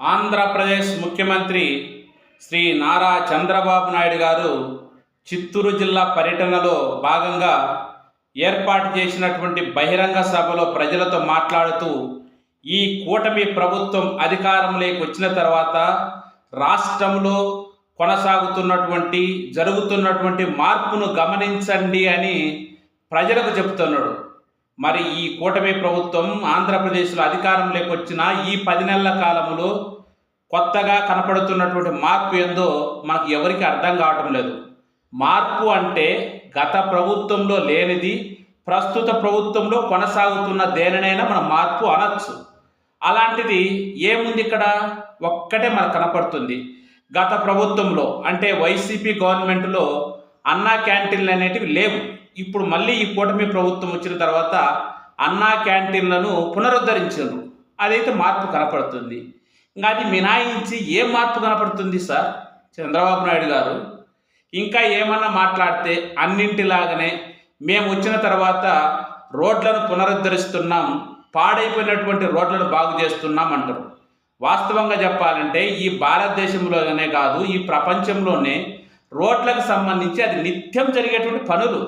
ఆంధ్రప్రదేశ్ ముఖ్యమంత్రి శ్రీ నారా చంద్రబాబు నాయుడు గారు చిత్తూరు జిల్లా పర్యటనలో భాగంగా ఏర్పాటు చేసినటువంటి బహిరంగ సభలో ప్రజలతో మాట్లాడుతూ ఈ కూటమి ప్రభుత్వం అధికారంలోకి వచ్చిన తర్వాత రాష్ట్రంలో కొనసాగుతున్నటువంటి జరుగుతున్నటువంటి మార్పును గమనించండి అని ప్రజలకు చెప్తున్నాడు మరి ఈ కూటమి ప్రభుత్వం ఆంధ్రప్రదేశ్లో అధికారంలోకి వచ్చిన ఈ పది నెలల కాలంలో కొత్తగా కనపడుతున్నటువంటి మార్పు ఏందో మనకు ఎవరికి అర్థం కావటం లేదు. మార్పు అంటే గత ప్రభుత్వంలో లేనిది ప్రస్తుత ప్రభుత్వంలో కొనసాగుతున్న దేనినైనా మనం మార్పు అనొచ్చు. అలాంటిది ఏముంది ఇక్కడ? ఒక్కటే మనకు కనపడుతుంది. గత ప్రభుత్వంలో అంటే వైసీపీ గవర్నమెంట్లో అన్నా క్యాంటీన్లు అనేటివి లేవు. ఇప్పుడు మళ్ళీ ఈ కూటమి ప్రభుత్వం వచ్చిన తర్వాత అన్నా క్యాంటీన్లను పునరుద్ధరించారు అదైతే మార్పు కనపడుతుంది. ఇంకా అది మినాయించి ఏ మార్పు కనపడుతుంది సార్? చంద్రబాబు నాయుడు గారు ఇంకా ఏమన్నా మాట్లాడితే అన్నింటిలాగానే మేము వచ్చిన తర్వాత రోడ్లను పునరుద్ధరిస్తున్నాం పాడైపోయినటువంటి రోడ్లను బాగు చేస్తున్నాం అంటారు. వాస్తవంగా చెప్పాలంటే ఈ భారతదేశంలోనే కాదు ఈ ప్రపంచంలోనే రోడ్లకు సంబంధించి అది నిత్యం జరిగేటువంటి పనులు.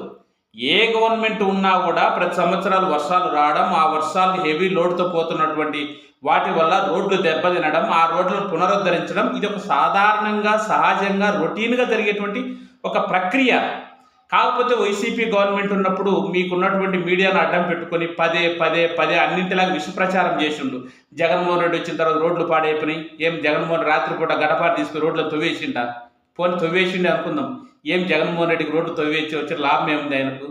ఏ గవర్నమెంట్ ఉన్నా కూడా ప్రతి సంవత్సరాలు వర్షాలు రావడం ఆ వర్షాలు హెవీ లోడ్తో పోతున్నటువంటి వాటి వల్ల రోడ్లు దెబ్బతినడం ఆ రోడ్లను పునరుద్ధరించడం ఇది ఒక సాధారణంగా సహజంగా రొటీన్గా జరిగేటువంటి ఒక ప్రక్రియ. కాకపోతే వైసీపీ గవర్నమెంట్ ఉన్నప్పుడు మీకున్నటువంటి మీడియాను అడ్డం పెట్టుకొని పదే పదే పదే అన్నింటిలాగా విష ప్రచారం చేసిండు. జగన్మోహన్ రెడ్డి వచ్చిన తర్వాత రోడ్లు పాడైపోయినాయి. ఏం జగన్మోహన్ రాత్రిపూట గడపాటు తీసుకుని రోడ్లు తొవ్వేసిండ? పోనీ తొవ్వేసిండే అనుకుందాం. ఏం జగన్మోహన్ రెడ్డికి రోడ్డు తవ్వేసి వచ్చే లాభం ఏముంది ఆయనకు?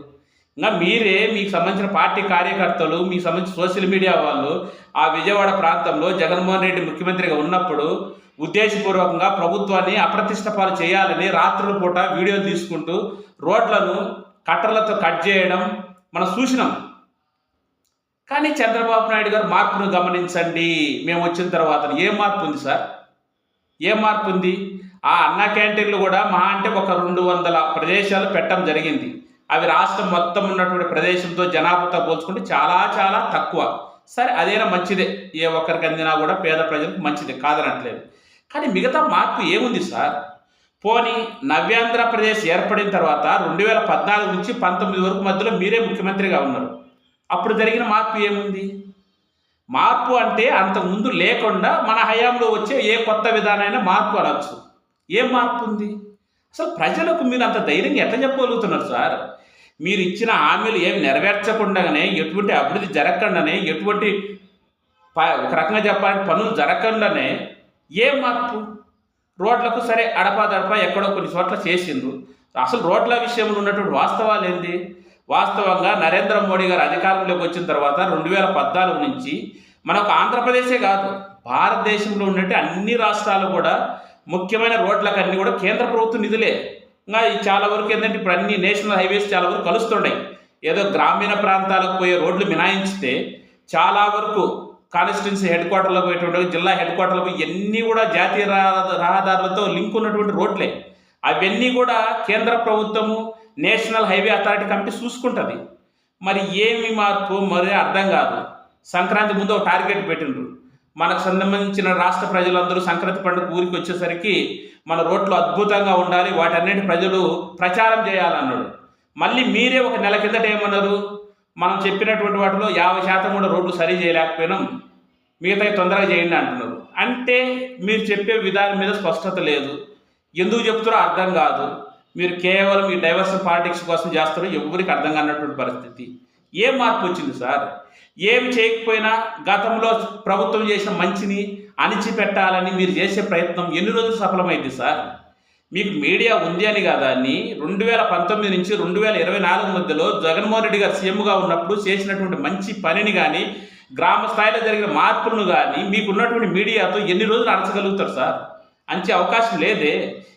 ఇంకా మీరే మీకు సంబంధించిన పార్టీ కార్యకర్తలు మీకు సంబంధించిన సోషల్ మీడియా వాళ్ళు ఆ విజయవాడ ప్రాంతంలో జగన్మోహన్ రెడ్డి ముఖ్యమంత్రిగా ఉన్నప్పుడు ఉద్దేశపూర్వకంగా ప్రభుత్వాన్ని అప్రతిష్ట పాలు చేయాలని రాత్రుల పూట వీడియోలు తీసుకుంటూ రోడ్లను కట్టర్లతో కట్ చేయడం మనం చూసినాం. కానీ చంద్రబాబు నాయుడు గారు మార్పును గమనించండి. మేము వచ్చిన తర్వాత ఏం మార్పు ఉంది సార్? ఏం మార్పు ఉంది? ఆ అన్న క్యాంటీన్లు కూడా మహా అంటే ఒక రెండు వందల ప్రదేశాలు పెట్టడం జరిగింది. అవి రాష్ట్రం మొత్తం ఉన్నటువంటి ప్రదేశంతో జనాభాతో పోల్చుకుంటే చాలా చాలా తక్కువ. సరే అదేనా మంచిదే? ఏ ఒక్కరికి అందినా కూడా పేద ప్రజలకు మంచిదే కాదనట్లేదు. కానీ మిగతా మార్పు ఏముంది సార్? పోనీ నవ్యాంధ్రప్రదేశ్ ఏర్పడిన తర్వాత రెండు వేల పద్నాలుగు నుంచి పంతొమ్మిది వరకు మధ్యలో మీరే ముఖ్యమంత్రిగా ఉన్నారు. అప్పుడు జరిగిన మార్పు ఏముంది? మార్పు అంటే అంతకుముందు లేకుండా మన హయాంలో వచ్చే ఏ కొత్త విధానైనా మార్పు అనొచ్చు. ఏం మార్పు ఉంది? అసలు ప్రజలకు మీరు అంత ధైర్యంగా ఎట్లా చెప్పగలుగుతున్నారు సార్? మీరు ఇచ్చిన హామీలు ఏం నెరవేర్చకుండానే ఎటువంటి అభివృద్ధి జరగకుండానే ఎటువంటి ప- ఒక రకంగా చెప్పాలంటే పనులు జరగకుండానే ఏ మార్పు? రోడ్లకు సరే అడపాదడపా ఎక్కడో కొన్ని చోట్ల చేసిండ్రు. అసలు రోడ్ల విషయంలో ఉన్నటువంటి వాస్తవాలు ఏంది? వాస్తవంగా నరేంద్ర మోడీ గారు అధికారంలోకి వచ్చిన తర్వాత రెండు వేల పద్నాలుగు నుంచి మనకు ఆంధ్రప్రదేశే కాదు భారతదేశంలో ఉన్నట్టు అన్ని రాష్ట్రాలు కూడా ముఖ్యమైన రోడ్లకు అన్నీ కూడా కేంద్ర ప్రభుత్వ నిధులే. ఇంకా చాలా వరకు ఏంటంటే ఇప్పుడు అన్ని నేషనల్ హైవేస్ చాలా వరకు కలుస్తున్నాయి. ఏదో గ్రామీణ ప్రాంతాలకు పోయే రోడ్లు మినాయించితే చాలా వరకు కాన్స్టిట్యున్సీ హెడ్ క్వార్టర్లో పోయేటువంటి జిల్లా హెడ్ క్వార్టర్లో ఇవన్నీ ఎన్ని కూడా జాతీయ రహదారులతో లింక్ ఉన్నటువంటి రోడ్లే. అవన్నీ కూడా కేంద్ర ప్రభుత్వము నేషనల్ హైవే అథారిటీ కమిటీ చూసుకుంటుంది. మరి ఏమి మార్పు మరి అర్థం కాదు. సంక్రాంతి ముందు ఒక టార్గెట్ పెట్టిండ్రు. మనకు సంబంధించిన రాష్ట్ర ప్రజలందరూ సంక్రాంతి పండుగ ఊరికి వచ్చేసరికి మన రోడ్లు అద్భుతంగా ఉండాలి వాటన్నిటి ప్రజలు ప్రచారం చేయాలన్నాడు. మళ్ళీ మీరే ఒక నెల కిందట ఏమన్నారు? మనం చెప్పినటువంటి వాటిలో యాభై శాతం కూడా రోడ్లు సరి చేయలేకపోయినాం. మిగతా తొందరగా చేయండి అంటున్నారు. అంటే మీరు చెప్పే విధానం మీద స్పష్టత లేదు. ఎందుకు చెప్తారో అర్థం కాదు. మీరు కేవలం ఈ డైవర్స్ పాలిటిక్స్ కోసం చేస్తారో ఎవరికి అర్థం కానటువంటి పరిస్థితి. ఏం మార్పు వచ్చింది సార్? ఏమి చేయకపోయినా గతంలో ప్రభుత్వం చేసిన మంచిని అణిచిపెట్టాలని మీరు చేసే ప్రయత్నం ఎన్ని రోజులు సఫలమైంది సార్? మీకు మీడియా ఉంది అని కాదా అని రెండు వేల పంతొమ్మిది నుంచి రెండు వేల ఇరవై నాలుగు మధ్యలో జగన్మోహన్ రెడ్డి గారు సీఎంగా ఉన్నప్పుడు చేసినటువంటి మంచి పనిని కానీ గ్రామ స్థాయిలో జరిగిన మార్పులను కానీ మీకు ఉన్నటువంటి మీడియాతో ఎన్ని రోజులు అడచగలుగుతారు సార్? అంచే అవకాశం లేదే.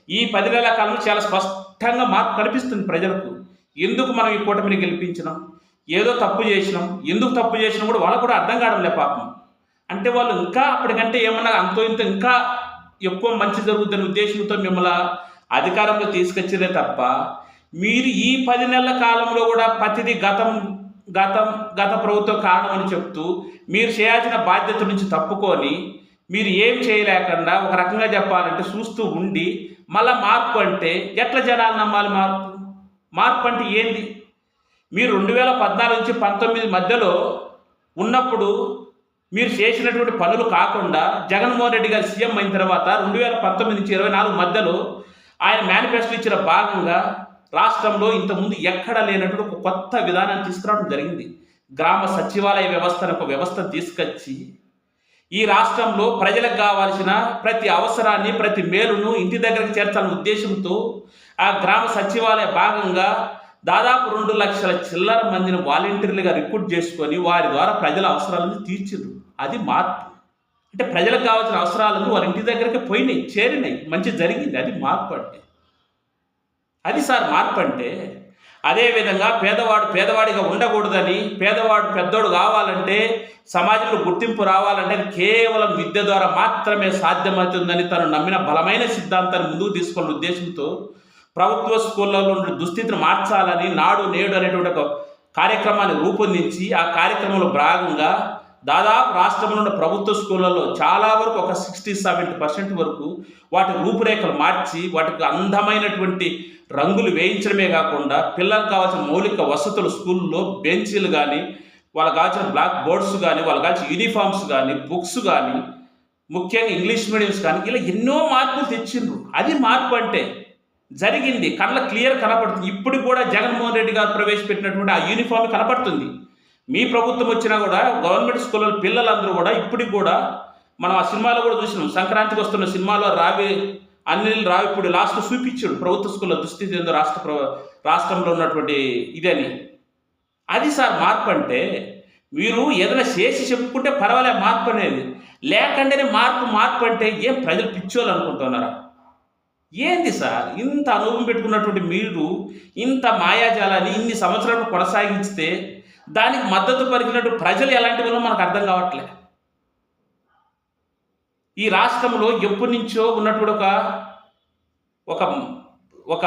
ఈ పది నెలల కాలంలో చాలా స్పష్టంగా మార్పు కనిపిస్తుంది ప్రజలకు. ఎందుకు మనం ఈ కూటమిని గెలిపించినాం? ఏదో తప్పు చేసినాం ఎందుకు తప్పు చేసినా కూడా వాళ్ళకు కూడా అర్థం కావడం లే పాపం. అంటే వాళ్ళు ఇంకా అప్పటికంటే ఏమన్నా అంతో ఇంత ఇంకా ఎక్కువ మంచి జరుగుతున్న ఉద్దేశంతో మిమ్మల్ని అధికారంలో తీసుకొచ్చిరే తప్ప మీరు ఈ పది నెలల కాలంలో కూడా ప్రతిదీ గతం గతం గత ప్రభుత్వం కారణం అని చెప్తూ మీరు చేయాల్సిన బాధ్యత నుంచి తప్పుకొని మీరు ఏం చేయలేకుండా ఒక రకంగా చెప్పాలంటే చూస్తూ ఉండి మళ్ళీ మార్పు అంటే ఎట్లా జనాలు నమ్మాలి మార్పు? మార్పు అంటే ఏంది? మీరు రెండు వేల పద్నాలుగు నుంచి పంతొమ్మిది మధ్యలో ఉన్నప్పుడు మీరు చేసినటువంటి పనులు కాకుండా జగన్మోహన్ రెడ్డి గారు సీఎం అయిన తర్వాత రెండు వేల పంతొమ్మిది నుంచి ఇరవై నాలుగు మధ్యలో ఆయన మేనిఫెస్టో ఇచ్చిన భాగంగా రాష్ట్రంలో ఇంతకుముందు ఎక్కడ లేనటువంటి ఒక కొత్త విధానాన్ని తీసుకురావడం జరిగింది. గ్రామ సచివాలయ వ్యవస్థను ఒక వ్యవస్థ తీసుకొచ్చి ఈ రాష్ట్రంలో ప్రజలకు కావాల్సిన ప్రతి అవసరాన్ని ప్రతి మేలును ఇంటి దగ్గరకు చేర్చాలనే ఉద్దేశంతో ఆ గ్రామ సచివాలయ భాగంగా దాదాపు రెండు లక్షల చిల్లర మందిని వాలంటీర్లుగా రిక్రూట్ చేసుకొని వారి ద్వారా ప్రజల అవసరాలను తీర్చిండ్రు అది మార్పు. అంటే ప్రజలకు కావాల్సిన అవసరాలను వారి ఇంటి దగ్గరికి పోయినాయి చేరినాయి. మంచి జరిగింది. అది మార్పు అంటే. అది సార్ మార్పు అంటే అదేవిధంగా పేదవాడు పేదవాడిగా ఉండకూడదని పేదవాడు పెద్దోడు కావాలంటే సమాజంలో గుర్తింపు రావాలంటే కేవలం విద్య ద్వారా మాత్రమే సాధ్యమవుతుందని తను నమ్మిన బలమైన సిద్ధాంతాన్ని ముందుకు తీసుకున్న ఉద్దేశంతో ప్రభుత్వ స్కూళ్ళలో ఉండే దుస్థితిని మార్చాలని నాడు నేడు అనేటువంటి ఒక కార్యక్రమాన్ని రూపొందించి ఆ కార్యక్రమంలో భాగంగా దాదాపు రాష్ట్రంలో ఉన్న ప్రభుత్వ స్కూళ్ళలో చాలా వరకు ఒక సిక్స్టీ సెవెంటీ పర్సెంట్ వరకు వాటి రూపురేఖలు మార్చి వాటికి అందమైనటువంటి రంగులు వేయించడమే కాకుండా పిల్లలకు కావాల్సిన మౌలిక వసతులు స్కూల్లో బెంచీలు కానీ వాళ్ళకి కావాల్సిన బ్లాక్ బోర్డ్స్ కానీ వాళ్ళకి కావాల్సిన యూనిఫామ్స్ కానీ బుక్స్ కానీ ముఖ్యంగా ఇంగ్లీష్ మీడియంస్ కానీ ఇలా ఎన్నో మార్పులు తెచ్చిండ్రు. అది మార్పు అంటే జరిగింది. కళ్ళ క్లియర్ కనపడుతుంది. ఇప్పుడు కూడా జగన్మోహన్ రెడ్డి గారు ప్రవేశపెట్టినటువంటి ఆ యూనిఫామ్ కనపడుతుంది. మీ ప్రభుత్వం వచ్చినా కూడా గవర్నమెంట్ స్కూళ్ళ పిల్లలందరూ కూడా ఇప్పటికి కూడా మనం ఆ సినిమాలో కూడా చూసినాం. సంక్రాంతికి వస్తున్న సినిమాలో రావి అనిల్ రావిపూడి లాస్ట్ చూపించాడు. ప్రభుత్వ స్కూళ్ళ దుస్థితి ఏందో రాష్ట్ర ప్ర రాష్ట్రంలో ఉన్నటువంటి ఇదని అది సార్ మార్పు అంటే మీరు ఏదైనా చేసి చెప్పుకుంటే పర్వాలే మార్పు అనేది. లేకుండానే మార్పు మార్పు అంటే ఏం ప్రజలు పిచ్చోళ్ళు అనుకుంటున్నారా? ఏంది సార్? ఇంత అనుభవం పెట్టుకున్నటువంటి మీరు ఇంత మాయాజాలాన్ని ఇన్ని సంవత్సరాలు కొనసాగిస్తే దానికి మద్దతు పలికినట్టు ప్రజలు ఎలాంటి వాళ్ళు మనకు అర్థం కావట్లే. ఈ రాష్ట్రంలో ఎప్పటి నుంచో ఉన్నటువంటి ఒక ఒక ఒక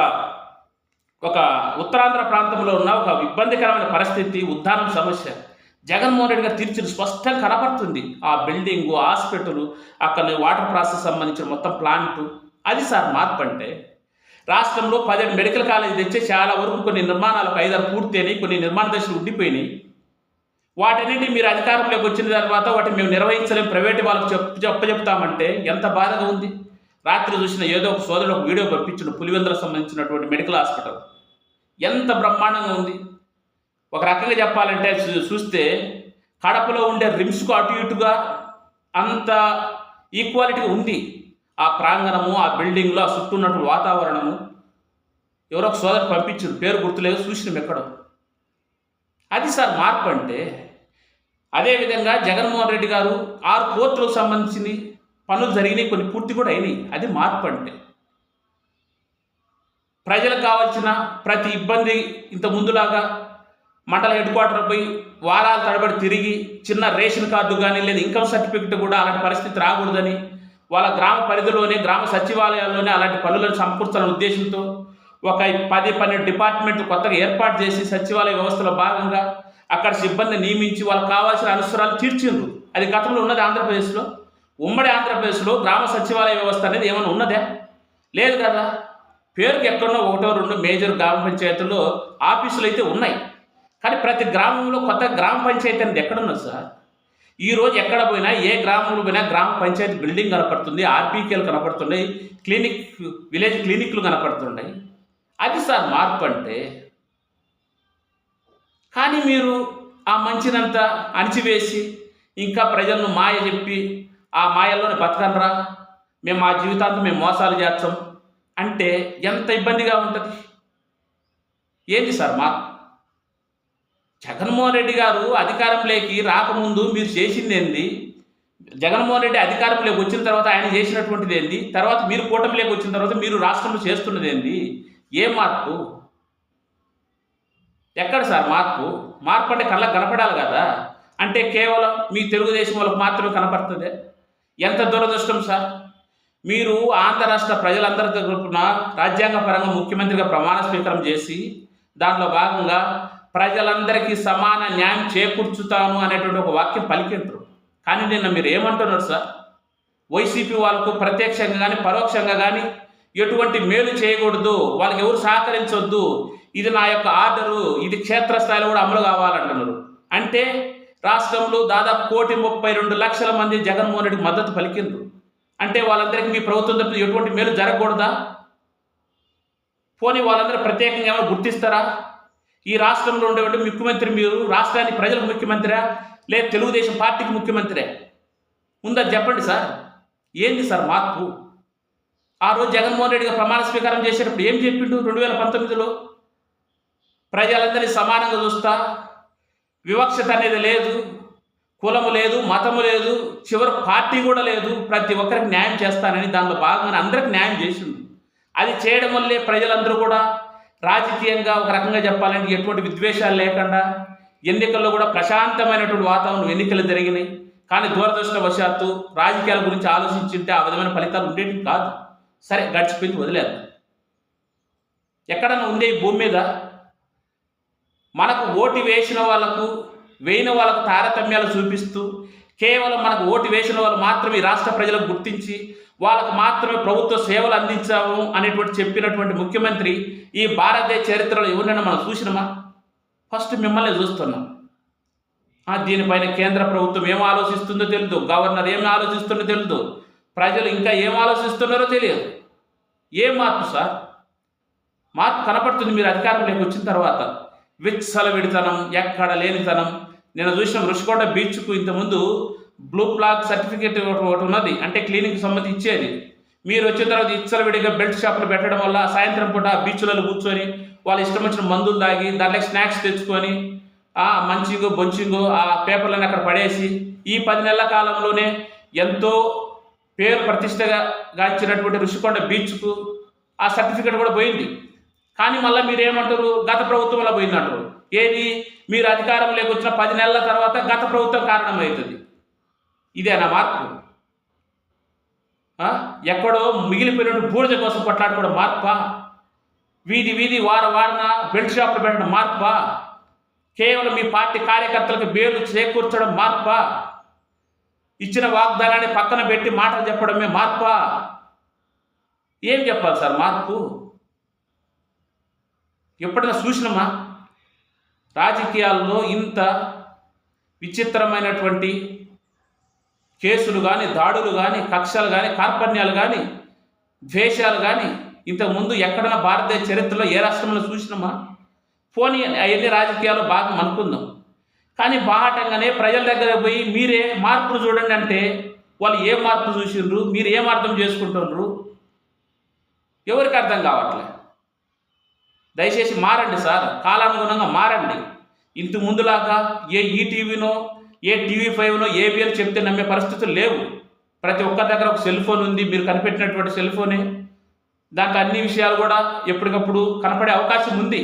ఒక ఉత్తరాంధ్ర ప్రాంతంలో ఉన్న ఒక ఇబ్బందికరమైన పరిస్థితి ఉద్దానం సమస్య. జగన్మోహన్ రెడ్డి గారు తీర్చిన స్పష్టంగా కనపడుతుంది. ఆ బిల్డింగు హాస్పిటల్ అక్కడ వాటర్ ప్రాసెస్ సంబంధించిన మొత్తం ప్లాంట్ అది సార్ మార్పు అంటే రాష్ట్రంలో పదిహేడు మెడికల్ కాలేజ్ తెచ్చే చాలా వరకు కొన్ని నిర్మాణాలకు ఐదారు పూర్తయినాయి కొన్ని నిర్మాణ దశలు ఉండిపోయినాయి. వాటన్నిటి మీరు అధికారంలోకి వచ్చిన తర్వాత వాటిని మేము నిర్వహించలేము ప్రైవేట్ వాళ్ళకి చెప్పు చెప్పజెప్తామంటే ఎంత బాధగా ఉంది. రాత్రి చూసిన ఏదో ఒక సోదరుడు ఒక వీడియో పంపించిన పులివెందులకు సంబంధించినటువంటి మెడికల్ హాస్పిటల్. ఎంత బ్రహ్మాండంగా ఉంది. ఒక రకంగా చెప్పాలంటే చూస్తే కడపలో ఉండే రిమ్స్కు అటు ఇటుగా అంత ఈక్వాలిటీ ఉంది. ఆ ప్రాంగణము ఆ బిల్డింగ్లో ఆ చుట్టూ ఉన్నటువంటి వాతావరణము ఎవరో ఒక సోదరు పంపించారు. పేరు గుర్తులేదు చూసినాం ఎక్కడో. అది సార్ మార్పు అంటే అదేవిధంగా జగన్మోహన్ రెడ్డి గారు ఆరు కోర్టులకు సంబంధించిన పనులు జరిగినాయి కొన్ని పూర్తి కూడా అయినాయి. అది మార్పు అంటే. ప్రజలకు కావాల్సిన ప్రతి ఇబ్బంది ఇంత ముందులాగా మండల హెడ్ క్వార్టర్ పోయి వారాల తడబడి తిరిగి చిన్న రేషన్ కార్డు కానీ లేదా ఇన్కమ్ సర్టిఫికెట్ కూడా అలాంటి పరిస్థితి రాకూడదని వాళ్ళ గ్రామ పరిధిలోనే గ్రామ సచివాలయాల్లోనే అలాంటి పనులను సమకూర్చాలనే ఉద్దేశంతో ఒక పది పన్నెండు డిపార్ట్మెంట్లు కొత్తగా ఏర్పాటు చేసి సచివాలయ వ్యవస్థలో భాగంగా అక్కడ సిబ్బంది నియమించి వాళ్ళకి కావాల్సిన అనుసరాలు తీర్చిండ్రు. అది గతంలో ఉన్నది ఆంధ్రప్రదేశ్లో. ఉమ్మడి ఆంధ్రప్రదేశ్లో గ్రామ సచివాలయ వ్యవస్థ అనేది ఏమైనా ఉన్నదే? లేదు కదా. పేరుకి ఎక్కడో ఒకటో రెండు మేజర్ గ్రామ పంచాయతీల్లో ఆఫీసులు అయితే ఉన్నాయి. కానీ ప్రతి గ్రామంలో కొత్త గ్రామ పంచాయతీ అనేది ఎక్కడున్నది సార్? ఈ రోజు ఎక్కడ పోయినా ఏ గ్రామంలో పోయినా గ్రామ పంచాయతీ బిల్డింగ్ కనపడుతుంది ఆర్బీకేలు కనపడుతున్నాయి క్లినిక్ విలేజ్ క్లినిక్లు కనపడుతున్నాయి. అది సార్ మార్పు అంటే. కానీ మీరు ఆ మంచినంతా అణిచివేసి ఇంకా ప్రజలను మాయ చెప్పి ఆ మాయల్లోనే బతకనరా? మేము మా జీవితాంతం మేము మోసాలు చేస్తాం. అంటే ఎంత ఇబ్బందిగా ఉంటుంది? ఏంటి సార్ మార్పు? జగన్మోహన్ రెడ్డి గారు అధికారంలోకి రాకముందు మీరు చేసింది ఏంది? జగన్మోహన్ రెడ్డి అధికారంలోకి వచ్చిన తర్వాత ఆయన చేసినటువంటిది ఏంది? తర్వాత మీరు కూటమిలోకి వచ్చిన తర్వాత మీరు రాష్ట్రంలో చేస్తున్నది ఏంది? ఏ మార్పు? ఎక్కడ సార్ మార్పు? మార్పు అంటే కళ్ళకు కనపడాలి కదా? అంటే కేవలం మీ తెలుగుదేశం వాళ్ళకు మాత్రమే కనపడుతుంది? ఎంత దురదృష్టం సార్? మీరు ఆంధ్ర రాష్ట్ర ప్రజలందరి తరపున రాజ్యాంగపరంగా ముఖ్యమంత్రిగా ప్రమాణ స్వీకారం చేసి దాంట్లో భాగంగా ప్రజలందరికీ సమాన న్యాయం చేకూర్చుతాను అనేటువంటి ఒక వాక్యం పలికింటారు కానీ నిన్న మీరు ఏమంటున్నారు సార్? వైసీపీ వాళ్ళకు ప్రత్యక్షంగా కానీ పరోక్షంగా కానీ ఎటువంటి మేలు చేయకూడదు వాళ్ళకి ఎవరు సహకరించవద్దు ఇది నా యొక్క ఆర్డరు ఇది క్షేత్రస్థాయిలో కూడా అమలు కావాలంటున్నారు. అంటే రాష్ట్రంలో దాదాపు కోటి ముప్పై రెండు లక్షల మంది జగన్మోహన్ రెడ్డికి మద్దతు పలికిండ్రు. అంటే వాళ్ళందరికీ మీ ప్రభుత్వం తరపున ఎటువంటి మేలు జరగకూడదా? పోనీ వాళ్ళందరూ ప్రత్యేకంగా ఏమైనా గుర్తిస్తారా? ఈ రాష్ట్రంలో ఉండేవాళ్ళు ముఖ్యమంత్రి మీరు రాష్ట్రానికి ప్రజలకు ముఖ్యమంత్రా లేదు తెలుగుదేశం పార్టీకి ముఖ్యమంత్రే ఉందా చెప్పండి సార్. ఏంది సార్ మార్పు? ఆ రోజు జగన్మోహన్ రెడ్డిగా ప్రమాణ స్వీకారం చేసేటప్పుడు ఏం చెప్పిండు రెండు వేల పంతొమ్మిదిలో? ప్రజలందరినీ సమానంగా చూస్తా. వివక్షత అనేది లేదు కులము లేదు మతము లేదు చివరి పార్టీ కూడా లేదు. ప్రతి ఒక్కరికి న్యాయం చేస్తానని దానిలో భాగంగా అందరికి న్యాయం చేసిండు. అది చేయడం వల్లే ప్రజలందరూ కూడా రాజకీయంగా ఒక రకంగా చెప్పాలంటే ఎటువంటి విద్వేషాలు లేకుండా ఎన్నికల్లో కూడా ప్రశాంతమైనటువంటి వాతావరణం ఎన్నికలు జరిగినాయి. కానీ దూరదృష్టవశాత్తు రాజకీయాల గురించి ఆలోచించుంటే ఆ విధమైన ఫలితాలు ఉండేవి కాదు. సరే గడిచిపోయింది వదిలేదు ఎక్కడన్నా ఉండే ఈ భూమి మీద మనకు ఓటు వేసిన వాళ్ళకు వేయిన వాళ్ళకు తారతమ్యాలు చూపిస్తూ కేవలం మనకు ఓటు వేసిన వాళ్ళు మాత్రమే రాష్ట్ర ప్రజలకు గుర్తించి వాళ్ళకు మాత్రమే ప్రభుత్వ సేవలు అందించాము అనేటువంటి చెప్పినటువంటి ముఖ్యమంత్రి ఈ భారతదేశ చరిత్రలో ఎవరినైనా మనం చూసినామా? ఫస్ట్ మిమ్మల్ని చూస్తున్నాం. దీనిపైన కేంద్ర ప్రభుత్వం ఏం ఆలోచిస్తుందో తెలియదు గవర్నర్ ఏం ఆలోచిస్తుందో తెలియదు ప్రజలు ఇంకా ఏం ఆలోచిస్తున్నారో తెలియదు. ఏం మార్పు సార్? మార్పు కనపడుతుంది మీరు అధికారంలోకి వచ్చిన తర్వాత. విత్సల విడితనం ఎక్కడ లేనితనం. నేను చూసిన ఋషికొండ బీచ్కు ఇంతకుముందు బ్లూ ఫ్లాగ్ సర్టిఫికేట్ ఒకటి ఒకటి ఉన్నది. అంటే క్లీనింగ్ సంబంధించి ఇచ్చేది మీరు వచ్చిన తర్వాత ఇచ్చల విడిగా బెల్ట్ షాపులు పెట్టడం వల్ల సాయంత్రం పూట బీచ్లలో కూర్చొని వాళ్ళ ఇష్టం వచ్చిన మందులు తాగి దాంట్లో స్నాక్స్ తెచ్చుకొని ఆ మంచింగు బొంచింగు ఆ పేపర్లను అక్కడ పడేసి ఈ పది నెలల కాలంలోనే ఎంతో పేరు ప్రతిష్టగా గాంచినటువంటి ఋషికొండ బీచ్కు ఆ సర్టిఫికేట్ కూడా పోయింది. కానీ మళ్ళీ మీరు ఏమంటారు గత వల్ల పోయిందంటారు. ఏది? మీరు అధికారంలోకి వచ్చిన పది నెలల తర్వాత గత ప్రభుత్వం కారణమవుతుంది. ఇదేనా మార్పు. ఎక్కడో మిగిలిపోయినట్టు బూడిద కోసం కొట్లాడుకోవడం మార్పా? వీధి వీధి వార వారన బెల్ట్ షాపులు పెట్టడం మార్పా? కేవలం మీ పార్టీ కార్యకర్తలకు బేలు చేకూర్చడం మార్పా? ఇచ్చిన వాగ్దానాన్ని పక్కన పెట్టి మాటలు చెప్పడమే మార్పా? ఏం చెప్పాలి సార్ మార్పు? ఎప్పుడైనా చూసినమా? రాజకీయాల్లో ఇంత విచిత్రమైనటువంటి కేసులు కానీ దాడులు కానీ కక్షలు కానీ కార్పణ్యాలు కానీ ద్వేషాలు కానీ ఇంతకుముందు ఎక్కడైనా భారతదేశ చరిత్రలో ఏ రాష్ట్రంలో చూసినామా? పోనీ అవన్నీ రాజకీయాలు బాగా అనుకుందాం. కానీ బాహటంగానే ప్రజల దగ్గర పోయి మీరే మార్పులు చూడండి అంటే వాళ్ళు ఏ మార్పు చూసిండ్రు? మీరు ఏం అర్థం చేసుకుంటున్నారు ఎవరికి అర్థం కావట్లే? దయచేసి మారండి సార్. కాలానుగుణంగా మారండి. ఇంత ముందులాగా ఏ ఈటీవీనో ఏ టీవీ ఫైవ్లో ఏబిఎల్ చెప్తే నమ్మే పరిస్థితులు లేవు. ప్రతి ఒక్కరి దగ్గర ఒక సెల్ ఫోన్ ఉంది మీరు కనిపెట్టినటువంటి సెల్ ఫోనే. దానికి అన్ని విషయాలు కూడా ఎప్పటికప్పుడు కనపడే అవకాశం ఉంది.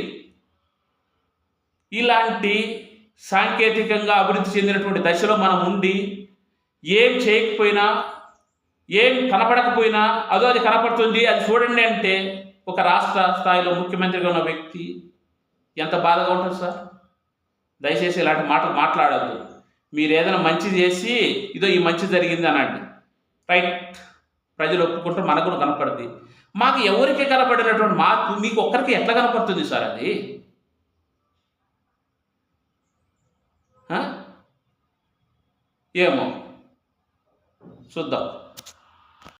ఇలాంటి సాంకేతికంగా అభివృద్ధి చెందినటువంటి దశలో మనం ఉండి ఏం చేయకపోయినా ఏం కనపడకపోయినా అదో అది కనపడుతుంది అది చూడండి అంటే ఒక రాష్ట్ర స్థాయిలో ముఖ్యమంత్రిగా ఉన్న వ్యక్తి ఎంత బాధగా ఉంటుంది సార్? దయచేసి ఇలాంటి మాటలు మాట్లాడద్దు. మీరు ఏదైనా మంచి చేసి ఇదో ఈ మంచి జరిగింది అనండి రైట్. ప్రజలు ఒప్పుకుంటే మనకు కూడా కనపడుతుంది మాకు ఎవరికి కనపడినటువంటి మాకు మీకు ఒక్కరికి ఎట్లా కనపడుతుంది సార్ అది? ఏమో. చూద్దాం.